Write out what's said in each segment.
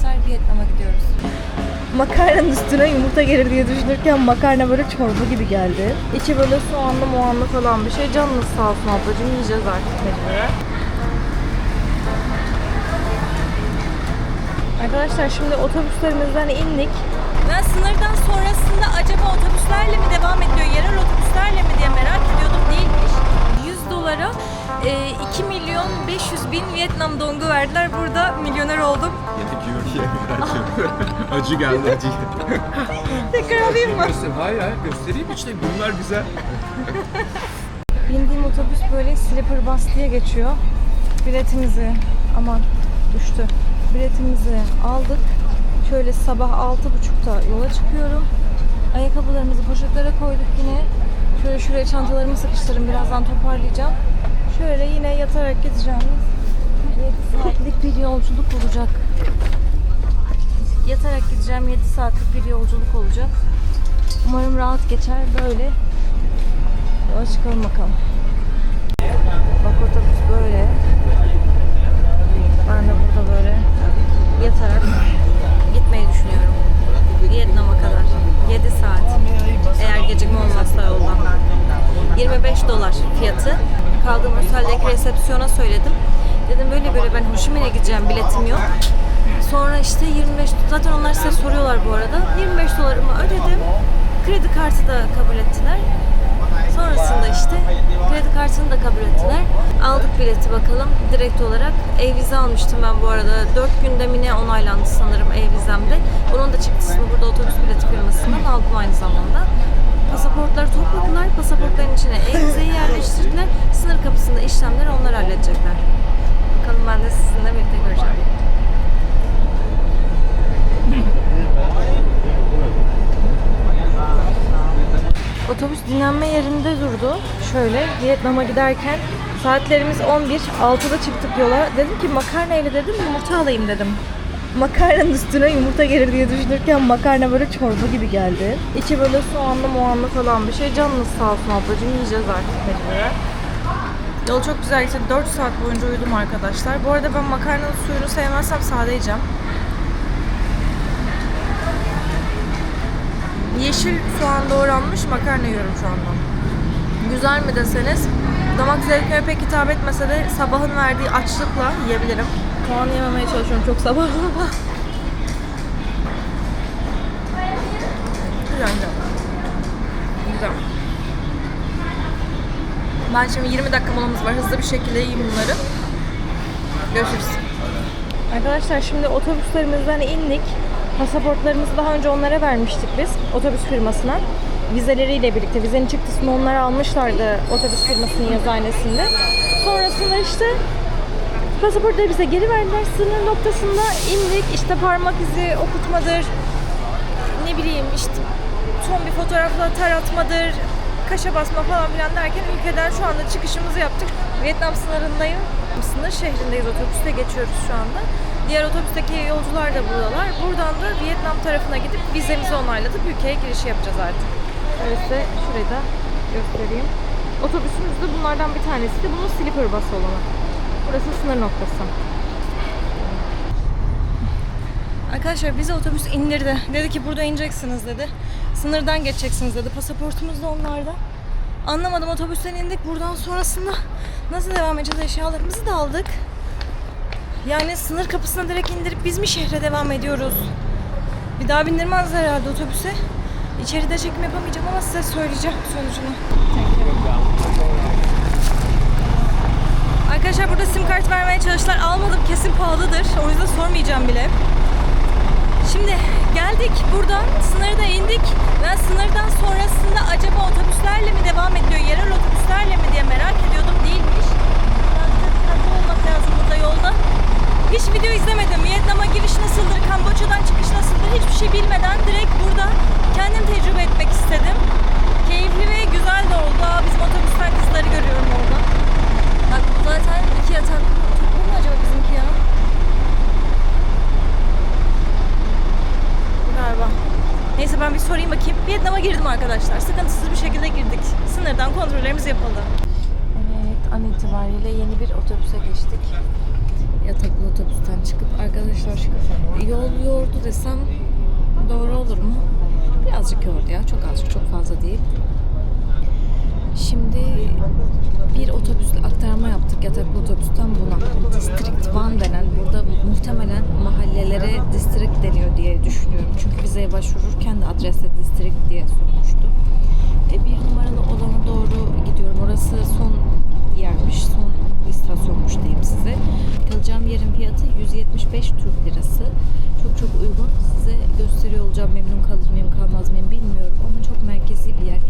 arkadaşlar Vietnam'a gidiyoruz. Makarnanın üstüne yumurta gelir diye düşünürken makarna böyle çorba gibi geldi. İçi böyle soğanlı muanlı falan bir şey. Canınız sağ olsun ablacığım yiyeceğiz artık mecburen. Arkadaşlar şimdi otobüslerimizden indik. Ben sınırdan sonrasında acaba otobüslerle mi devam ediyor, yerel otobüslerle mi diye merak ediyordum. Değilmiş. 100 dolara e, 2 milyon 500 bin Vietnam dongu verdiler. Burada milyoner oldum. acı geldi acı. Tekrar alayım mı? Göster, hayır hayır göstereyim işte bunlar güzel. Bindiğim otobüs böyle sleeper bus diye geçiyor. Biletimizi, aman düştü. Biletimizi aldık. Şöyle sabah 6.30'da yola çıkıyorum. Ayakkabılarımızı poşetlere koyduk yine. Şöyle şuraya çantalarımı sıkıştırdım. Birazdan toparlayacağım. Şöyle yine yatarak gideceğimiz 7 saatlik bir yolculuk olacak. Yatarak gideceğim 7 saatlik bir yolculuk olacak. Umarım rahat geçer böyle. Yola çıkalım bakalım. Bak otobüs böyle. Ben de burada böyle yatarak gitmeyi düşünüyorum. Vietnam'a kadar. 7 saat. Eğer gecikme olmazsa yoldan. 25 dolar fiyatı. Kaldığım oteldeki resepsiyona söyledim. Dedim böyle böyle ben Ho Chi Minh'e gideceğim biletim yok. Sonra işte 25 zaten onlar size soruyorlar bu arada. 25 dolarımı ödedim. Kredi kartı da kabul ettiler. Sonrasında işte kredi kartını da kabul ettiler. Aldık bileti bakalım direkt olarak. Ev vize almıştım ben bu arada. 4 günde mi ne onaylandı sanırım ev vizemde. Onun da çıktısını burada otobüs bileti firmasından aldım aynı zamanda. Pasaportları topladılar. Pasaportların içine ev vizeyi yerleştirdiler. Sınır kapısında işlemleri onlar halledecekler. Bakalım ben de sizinle birlikte göreceğim. Otobüs dinlenme yerinde durdu. Şöyle Vietnam'a giderken saatlerimiz 11. 6'da çıktık yola. Dedim ki makarna ile dedim yumurta alayım dedim. Makarnanın üstüne yumurta gelir diye düşünürken makarna böyle çorba gibi geldi. İçi böyle soğanlı muanlı falan bir şey. Canınız sağ olsun ablacığım yiyeceğiz artık mecburen. Yol çok güzel geçti. 4 saat boyunca uyudum arkadaşlar. Bu arada ben makarnanın suyunu sevmezsem sade yiyeceğim. Yeşil soğan doğranmış makarna yiyorum şu anda. Güzel mi deseniz damak zevkime pek hitap etmese de sabahın verdiği açlıkla yiyebilirim. Soğan yememeye çalışıyorum çok sabah. Güzel güzel. Güzel. Ben şimdi 20 dakika molamız var. Hızlı bir şekilde yiyeyim bunları. Görüşürüz. Arkadaşlar şimdi otobüslerimizden indik. Pasaportlarımızı daha önce onlara vermiştik biz otobüs firmasına. Vizeleriyle birlikte. Vizenin çıktısını onlar almışlardı otobüs firmasının yazıhanesinde. Sonrasında işte pasaportları bize geri verdiler. Sınır noktasında indik. İşte parmak izi okutmadır. Ne bileyim işte son bir fotoğrafla tar atmadır. Kaşa basma falan filan derken ülkeden şu anda çıkışımızı yaptık. Vietnam sınırındayım. Sınır şehrindeyiz. Otobüste geçiyoruz şu anda. Diğer otobüsteki yolcular da buradalar. Buradan da Vietnam tarafına gidip vizemizi onaylatıp ülkeye giriş yapacağız artık. Şöyle size şurayı da göstereyim. Otobüsümüz de bunlardan bir tanesi de bunun sleeper bus olanı. Burası sınır noktası. Arkadaşlar bizi otobüs indirdi. Dedi ki burada ineceksiniz dedi. Sınırdan geçeceksiniz dedi. Pasaportumuz da onlarda. Anlamadım otobüsten indik. Buradan sonrasında nasıl devam edeceğiz? Eşyalarımızı da aldık. Yani sınır kapısına direkt indirip biz mi şehre devam ediyoruz? Bir daha bindirmez herhalde otobüse. İçeride çekim yapamayacağım ama size söyleyeceğim sonucunu. Arkadaşlar burada sim kart vermeye çalıştılar. Almadım kesin pahalıdır. O yüzden sormayacağım bile. Şimdi geldik buradan sınırı da indik. Ben sınırdan sonrasında acaba otobüslerle mi devam ediyor, yerel otobüslerle mi diye merak ediyordum. Değilmiş. Biraz dikkatli olmak lazım burada yolda. Hiç video izlemedim. Vietnam'a giriş nasıldır, Kamboçya'dan çıkış nasıldır hiçbir şey bilmeden direkt burada kendim tecrübe etmek istedim. Keyifli ve güzel de oldu. Aa, bizim otobüsten kızları görüyorum orada. Bak bu zaten iki yataklı otobüs mu acaba bizimki ya? Bu galiba. Neyse ben bir sorayım bakayım. Vietnam'a girdim arkadaşlar. Yol yordu desem doğru olur mu? Birazcık yordu ya. Çok azıcık, çok fazla değil. Şimdi bir otobüsle aktarma yaptık yataklı otobüsten buna. District One denen burada muhtemelen mahallelere district deniyor diye düşünüyorum. Çünkü vizeye başvururken de adreste district diye sormuştu. E, bir numaralı olana doğru gidiyorum. Orası son yermiş, son istasyonmuş diyeyim size. Kalacağım yerin fiyatı 175 Türk Lirası. Çok çok uygun. Size gösteriyor olacağım. Memnun kalır mıyım, kalmaz mıyım bilmiyorum ama çok merkezi bir yer.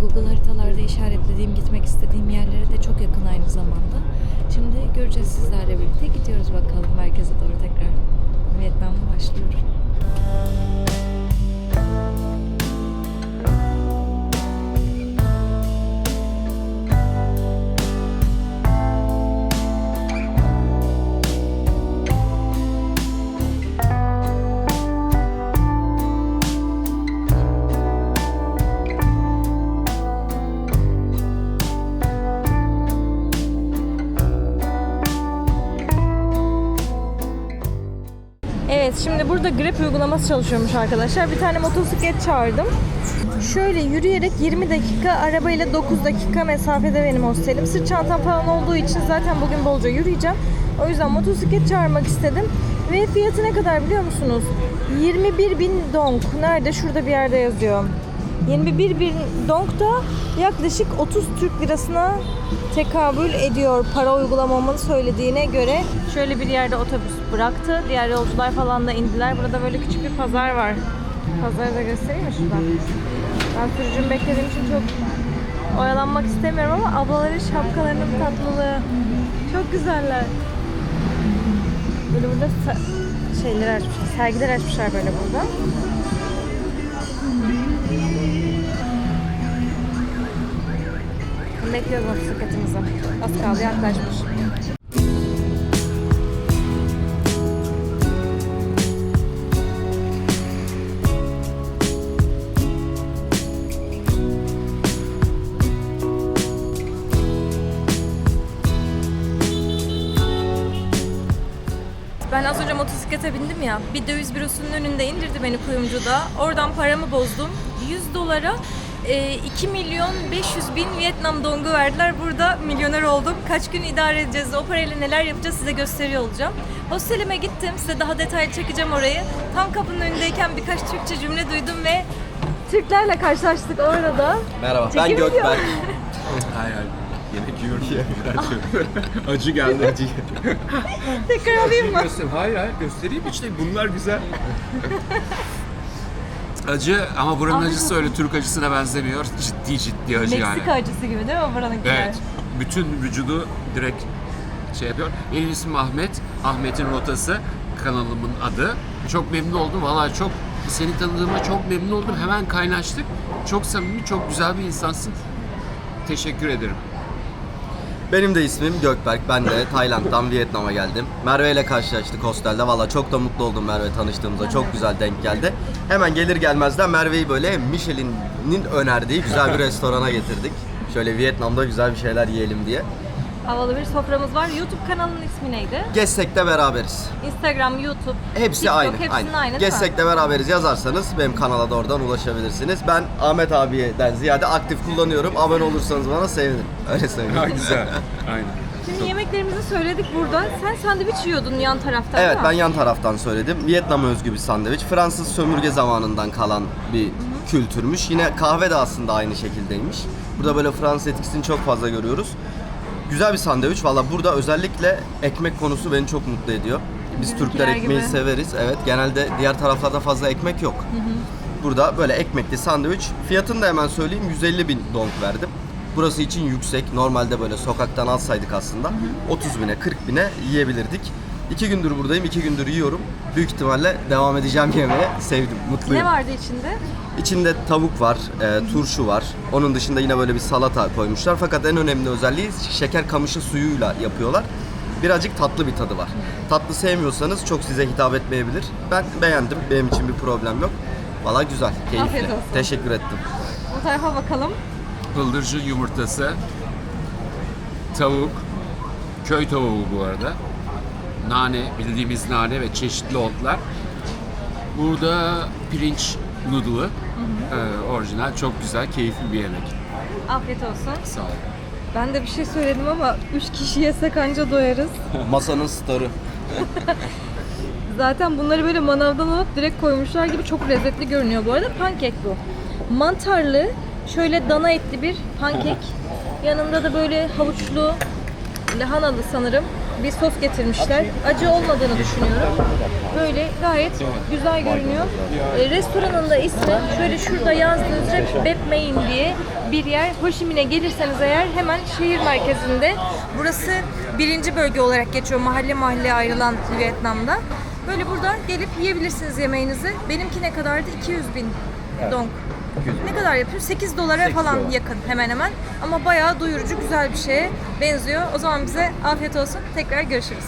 Google haritalarda işaretlediğim, gitmek istediğim yerlere de çok yakın aynı zamanda. Şimdi göreceğiz sizlerle birlikte. Gidiyoruz bakalım merkeze doğru tekrar. Evet şimdi burada Grab uygulaması çalışıyormuş arkadaşlar. Bir tane motosiklet çağırdım. Şöyle yürüyerek 20 dakika, arabayla 9 dakika mesafede benim hostelim. Sırt çantam falan olduğu için zaten bugün bolca yürüyeceğim. O yüzden motosiklet çağırmak istedim. Ve fiyatı ne kadar biliyor musunuz? 21 bin dong. Nerede? Şurada bir yerde yazıyor. 21 bin dong da yaklaşık 30 Türk lirasına tekabül ediyor. Para uygulamamın söylediğine göre şöyle bir yerde otobüs bıraktı. Diğer yolcular falan da indiler. Burada böyle küçük bir pazar var. Pazarı da göstereyim mi şuradan? Ben sürücümü beklediğim için çok oyalanmak istemiyorum ama ablaların şapkalarının tatlılığı çok güzeller. Böyle burada şeyler açmışlar, sergiler açmışlar böyle burada. Bekliyoruz motosikletimizi. Az kaldı yaklaşmış. Ben az önce motosiklete bindim ya. Bir döviz bürosunun önünde indirdi beni kuyumcuda. Oradan paramı bozdum. 100 dolara 2 milyon 500 bin Vietnam dongu verdiler. Burada milyoner oldum. Kaç gün idare edeceğiz, o parayla neler yapacağız size gösteriyor olacağım. Hostelime gittim. Size daha detaylı çekeceğim orayı. Tam kapının önündeyken birkaç Türkçe cümle duydum ve Türklerle karşılaştık orada da. Merhaba, ben Çekim Gökberk. video. Hayır hayır. Yemek yiyorum. Acı geldi. Acı. Tekrar alayım mı? Hayır hayır göstereyim işte bunlar güzel. Acı ama buranın acısı öyle Türk acısına benzemiyor. Ciddi ciddi acı Meksika yani. acısı gibi değil mi buranınkiler? Evet. Bütün vücudu direkt şey yapıyor. Benim ismim Ahmet. Ahmet'in rotası kanalımın adı. Çok memnun oldum. Vallahi çok seni tanıdığıma çok memnun oldum. Hemen kaynaştık. Çok samimi, çok güzel bir insansın. Teşekkür ederim. Benim de ismim Gökberk. Ben de Tayland'dan Vietnam'a geldim. Merve ile karşılaştık hostelde. Valla çok da mutlu oldum Merve tanıştığımıza. Çok güzel denk geldi. Hemen gelir gelmezden Merve'yi böyle Michelin'in önerdiği güzel bir restorana getirdik. Şöyle Vietnam'da güzel bir şeyler yiyelim diye. Havalı bir soframız var. YouTube kanalının ismi neydi? Gezsek de beraberiz. Instagram, YouTube, Hepsi TikTok, aynı. hepsinin aynı. aynı, değil mi? Gezsek de beraberiz yazarsanız benim kanala da oradan ulaşabilirsiniz. Ben Ahmet abiden ziyade aktif kullanıyorum. Abone olursanız bana sevinirim. Öyle Ha söyleyeyim. güzel. Aynen. Şimdi yemeklerimizi söyledik burada. Sen sandviç yiyordun yan taraftan Evet değil ben mi? yan taraftan söyledim. Vietnam özgü bir sandviç. Fransız sömürge zamanından kalan bir kültürmüş. Yine kahve de aslında aynı şekildeymiş. Burada böyle Fransız etkisini çok fazla görüyoruz. Güzel bir sandviç. Valla burada özellikle ekmek konusu beni çok mutlu ediyor. Biz Türkler ekmeği gibi. severiz. Evet genelde diğer taraflarda fazla ekmek yok. Burada böyle ekmekli sandviç. Fiyatını da hemen söyleyeyim 150 bin dong verdim. Burası için yüksek. Normalde böyle sokaktan alsaydık aslında 30 bine 40 bine yiyebilirdik. İki gündür buradayım, iki gündür yiyorum. Büyük ihtimalle devam edeceğim yemeye. Sevdim, mutluyum. Ne vardı içinde? İçinde tavuk var, e, turşu var. Onun dışında yine böyle bir salata koymuşlar. Fakat en önemli özelliği şeker kamışı suyuyla yapıyorlar. Birazcık tatlı bir tadı var. Tatlı sevmiyorsanız çok size hitap etmeyebilir. Ben beğendim. Benim için bir problem yok. Valla güzel, keyifli. Afiyet olsun. Teşekkür ettim. Bu tarafa bakalım. Bıldırcın yumurtası, tavuk, köy tavuğu bu arada. Nane, bildiğimiz nane ve çeşitli otlar. Burada pirinç noodle'ı e, orijinal, çok güzel, keyifli bir yemek. Afiyet olsun. Sağ ol. Ben de bir şey söyledim ama 3 kişi yesek anca doyarız. Masanın starı. Zaten bunları böyle manavdan alıp direkt koymuşlar gibi çok lezzetli görünüyor bu arada. Pankek bu. Mantarlı, şöyle dana etli bir pankek. Yanında da böyle havuçlu, lahanalı sanırım bir sos getirmişler. Acı olmadığını düşünüyorum. Böyle gayet güzel görünüyor. E, restoranın da ismi şöyle şurada yazdığı üzere Bepmeyin diye bir yer. Ho Chi Minh'e gelirseniz eğer hemen şehir merkezinde. Burası birinci bölge olarak geçiyor mahalle mahalle ayrılan Vietnam'da. Böyle burada gelip yiyebilirsiniz yemeğinizi. Benimki ne kadardı? 200 bin dong. Ne kadar yapıyor? 8 dolara falan yakın hemen hemen. Ama bayağı doyurucu, güzel bir şeye benziyor. O zaman bize afiyet olsun. Tekrar görüşürüz.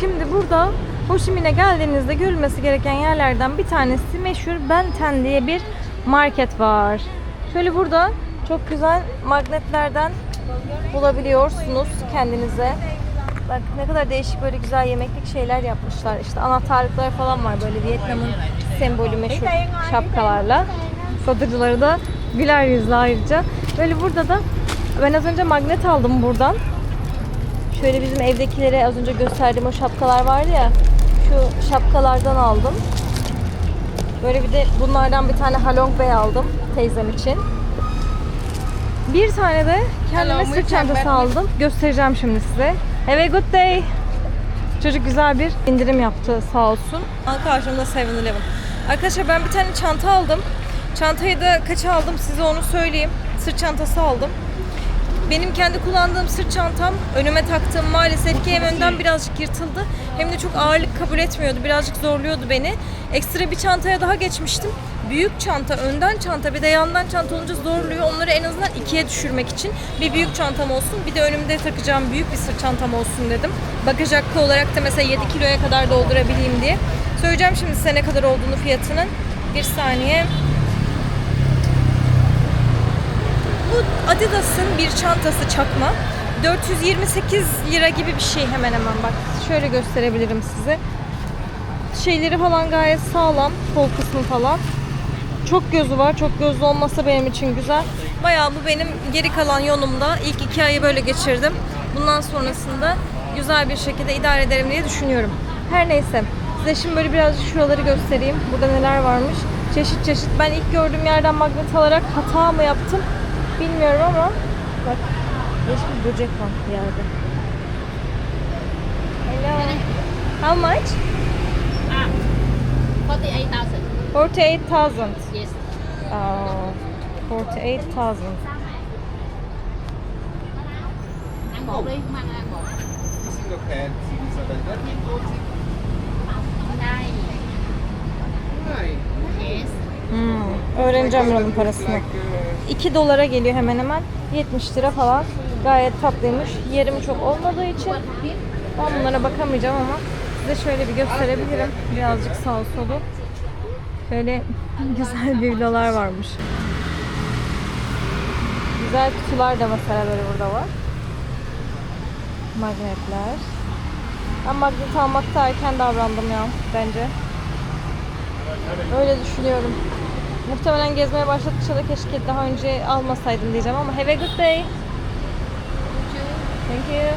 Şimdi burada Ho Chi Minh'e geldiğinizde görülmesi gereken yerlerden bir tanesi meşhur Ben Thanh diye bir market var. Şöyle burada çok güzel magnetlerden bulabiliyorsunuz kendinize. Bak ne kadar değişik böyle güzel yemeklik şeyler yapmışlar. İşte anahtarlıklar falan var böyle Vietnam'ın sembolü meşhur şapkalarla. Satıcıları da güler yüzlü ayrıca. Böyle burada da ben az önce magnet aldım buradan. Şöyle bizim evdekilere az önce gösterdiğim o şapkalar vardı ya. Şu şapkalardan aldım. Böyle bir de bunlardan bir tane Halong Bay aldım teyzem için. Bir tane de kendime sırt çantası aldım. Göstereceğim şimdi size. Have a good day. Çocuk güzel bir indirim yaptı sağ olsun. Karşımda 7-Eleven. Arkadaşlar ben bir tane çanta aldım. Çantayı da kaça aldım size onu söyleyeyim. Sırt çantası aldım. Benim kendi kullandığım sırt çantam önüme taktığım maalesef ki hem önden birazcık yırtıldı hem de çok ağırlık kabul etmiyordu. Birazcık zorluyordu beni. Ekstra bir çantaya daha geçmiştim. Büyük çanta, önden çanta bir de yandan çanta olunca zorluyor. Onları en azından ikiye düşürmek için bir büyük çantam olsun bir de önümde takacağım büyük bir sırt çantam olsun dedim. Bagaj hakkı olarak da mesela 7 kiloya kadar doldurabileyim diye. Söyleyeceğim şimdi size ne kadar olduğunu fiyatının. Bir saniye. Bu Adidas'ın bir çantası çakma. 428 lira gibi bir şey hemen hemen bak. Şöyle gösterebilirim size. Şeyleri falan gayet sağlam. Kol kısmı falan. Çok gözü var. Çok gözlü olması benim için güzel. Bayağı bu benim geri kalan yolumda. İlk iki ayı böyle geçirdim. Bundan sonrasında güzel bir şekilde idare ederim diye düşünüyorum. Her neyse. Size şimdi böyle birazcık şuraları göstereyim. Burada neler varmış. Çeşit çeşit. Ben ilk gördüğüm yerden magnet alarak hata mı yaptım bilmiyorum ama bak bir böcek var bir yerde. Hello. How much? 48,000. 48,000. Yes. Oh, 48,000. Ăn bột đi, không ăn bột. Đây. Hmm, öğreneceğim buranın parasını. 2 dolara geliyor hemen hemen. 70 lira falan. Gayet tatlıymış. Yerim çok olmadığı için ben bunlara bakamayacağım ama size şöyle bir gösterebilirim. Birazcık sağ solu. Şöyle güzel biblolar varmış. Güzel kutular da mesela böyle burada var. Magnetler. Ben magnet almakta erken davrandım ya bence. Öyle düşünüyorum. Muhtemelen gezmeye başladıkça da keşke daha önce almasaydım diyeceğim ama have a good day. Thank you.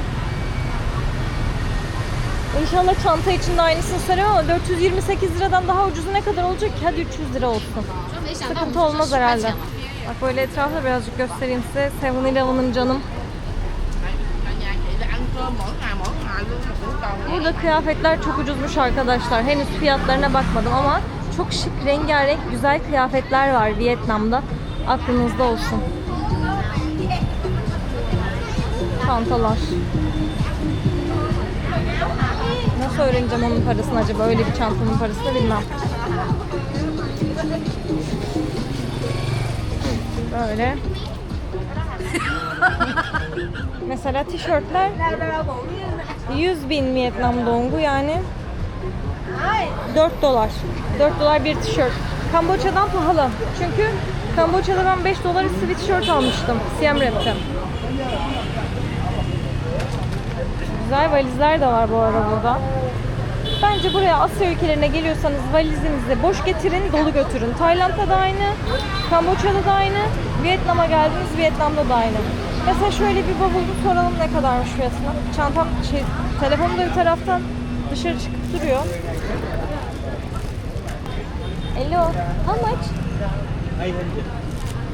İnşallah çanta için de aynısını sarıyor ama 428 liradan daha ucuzu ne kadar olacak ki? Hadi 300 lira olsun. Sıkıntı olmaz herhalde. Bak böyle etrafta birazcık göstereyim size. 7-Eleven'ım canım. Burada kıyafetler çok ucuzmuş arkadaşlar. Henüz fiyatlarına bakmadım ama çok şık, rengarenk, güzel kıyafetler var Vietnam'da. Aklınızda olsun. Çantalar. Nasıl öğreneceğim onun parasını acaba? Öyle bir çantanın parasını bilmem. Böyle. Mesela tişörtler 100 bin Vietnam dongu yani 4 dolar. 4 dolar bir tişört. Kamboçya'dan pahalı. Çünkü Kamboçya'da ben 5 dolara sweatshirt almıştım. Siem Reap'te. güzel valizler de var bu arada burada. Bence buraya Asya ülkelerine geliyorsanız valizinizi boş getirin, dolu götürün. Tayland'da da aynı, Kamboçya'da da aynı, Vietnam'a geldiniz, Vietnam'da da aynı. Mesela şöyle bir bavulu soralım ne kadarmış fiyatına. Çantam, şey, telefonum da bir taraftan dışarı çıkıp duruyor. Hello, how much? 800.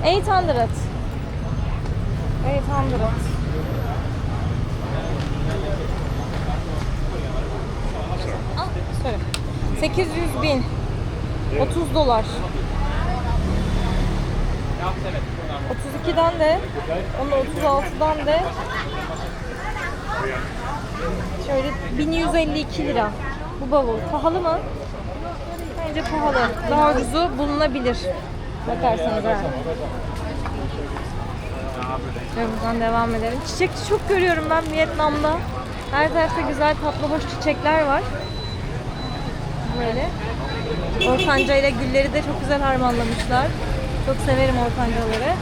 800. 800. Ah, sorry. 800 bin. 30 dolar. 32'den de, onu 36'dan de şöyle 1152 lira. Bu bavul pahalı mı? Bence pahalı. Daha ucuzu bulunabilir. Bakarsanız eğer. Şöyle buradan devam edelim. Çiçekçi çok görüyorum ben Vietnam'da. Her tarafta güzel tatlı hoş çiçekler var. Böyle. Ortanca ile gülleri de çok güzel harmanlamışlar. Çok severim ortancaları.